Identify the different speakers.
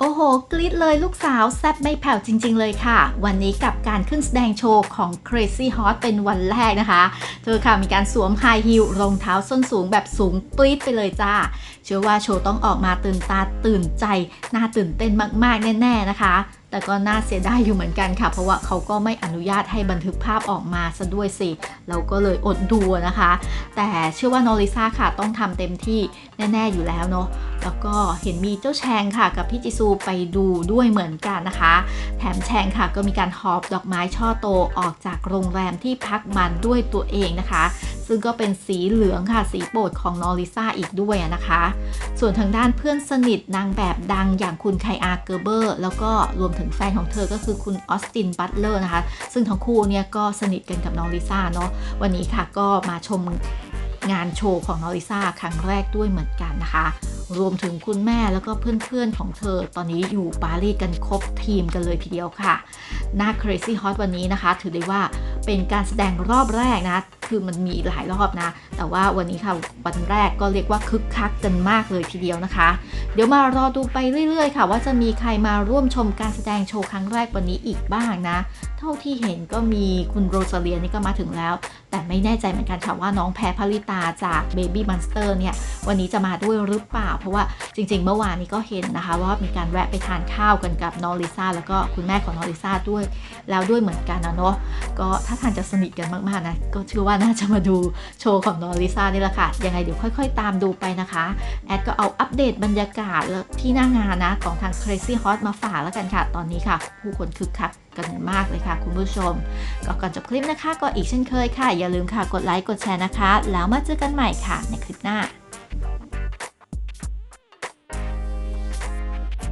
Speaker 1: โอ้โห กรี๊ดเลยลูกสาวแซ่บไม่แผ่วจริง ๆ เลยค่ะ วันนี้กับการขึ้นแสดงโชว์ของ Crazy Hot เป็นวันแรกนะคะ เธอค่ะมีการสวมไฮฮิลรองเท้าส้นสูงแบบสูงปรี๊ดไปเลยจ้า เชื่อว่าโชว์ต้องออกมาตื่นตาตื่นใจ น่าตื่นเต้นมากๆ แน่ ๆ นะคะ แต่ก็น่าเสียดายอยู่เหมือนกันค่ะ เพราะว่าเขาก็ไม่อนุญาตให้บันทึกภาพออกมาซะด้วยสิเราก็เลยอดดูนะคะ แต่เชื่อว่าโนริซาค่ะต้องทำเต็มที่แน่ ๆ อยู่แล้วเนาะแล้วก็เห็นมีเจ้าแชงค่ะ กับพี่จิซูไปดูด้วยเหมือนกันนะคะ แถมแชงค่ะก็มีการหอบดอกไม้ช่อโตออกจากโรงแรมที่พักมันด้วยตัวเองนะคะ ซึ่งก็เป็นสีเหลืองค่ะสีโปรดของนอริซาอีกด้วยนะคะ ส่วนทางด้านเพื่อนสนิทนางแบบดังอย่างคุณไคอาเกอร์เบอร์ แล้วก็รวมถึงแฟนของเธอก็คือคุณออสตินบัตเลอร์นะคะ ซึ่งทั้งคู่เนี่ยก็สนิทกันกับนอริซาเนาะวันนี้ค่ะก็มาชมงานโชว์ของนอริซาครั้งแรกด้วยเหมือนกันนะคะรวมถึงคุณแม่แล้วก็เพื่อนๆของเธอ ตอนนี้อยู่ปารีสกันครบทีมกันเลยทีเดียวค่ะ หน้า Crazy Hot วันนี้นะคะ ถือได้ว่าเป็นการแสดงรอบแรกนะคือมันมีหลายรอบนะ แต่ว่าวันนี้ค่ะวันแรกก็เรียกว่าคึกคักกันมากเลยทีเดียวนะคะ เดี๋ยวมารอดูไปเรื่อยๆ ค่ะ ว่าจะมีใครมาร่วมชมการแสดงโชว์ครั้งแรกวันนี้อีกบ้างนะ เท่าที่เห็นก็มีคุณโรซาเลียนี่ก็มาถึงแล้ว แต่ไม่แน่ใจเหมือนกันค่ะว่าน้องแพรพลิตาจาก Baby Monster เนี่ยวันนี้จะมาด้วยหรือเปล่า เพราะว่าจริง ๆ เมื่อวานนี้ก็เห็นนะคะ ว่ามีการแวะไปทานข้าวกันกับนอริซ่าแล้วก็คุณแม่ของนอริซ่าด้วย แล้วด้วยเหมือนกันนะเนาะก็ถ้าทานจะสนิทกันมากๆนะก็เชื่อว่าน่าจะมาดูโชว์ของนอริซานี่แหละค่ะ ยังไงเดี๋ยวค่อย ๆ ตามดูไปนะคะ แอดก็เอาอัปเดตบรรยากาศแล้วที่หน้างานนะ ของทาง Crazy Hot มาฝากแล้วกันค่ะ ตอนนี้ค่ะ ผู้คนคึกคักกันมากเลยค่ะคุณผู้ชม ก็ก่อนจบคลิปนะคะ ก็อีกเช่นเคยค่ะ อย่าลืมค่ะกดไลค์กดแชร์นะคะ แล้วมาเจอกันใหม่ค่ะ ในคลิปหน้า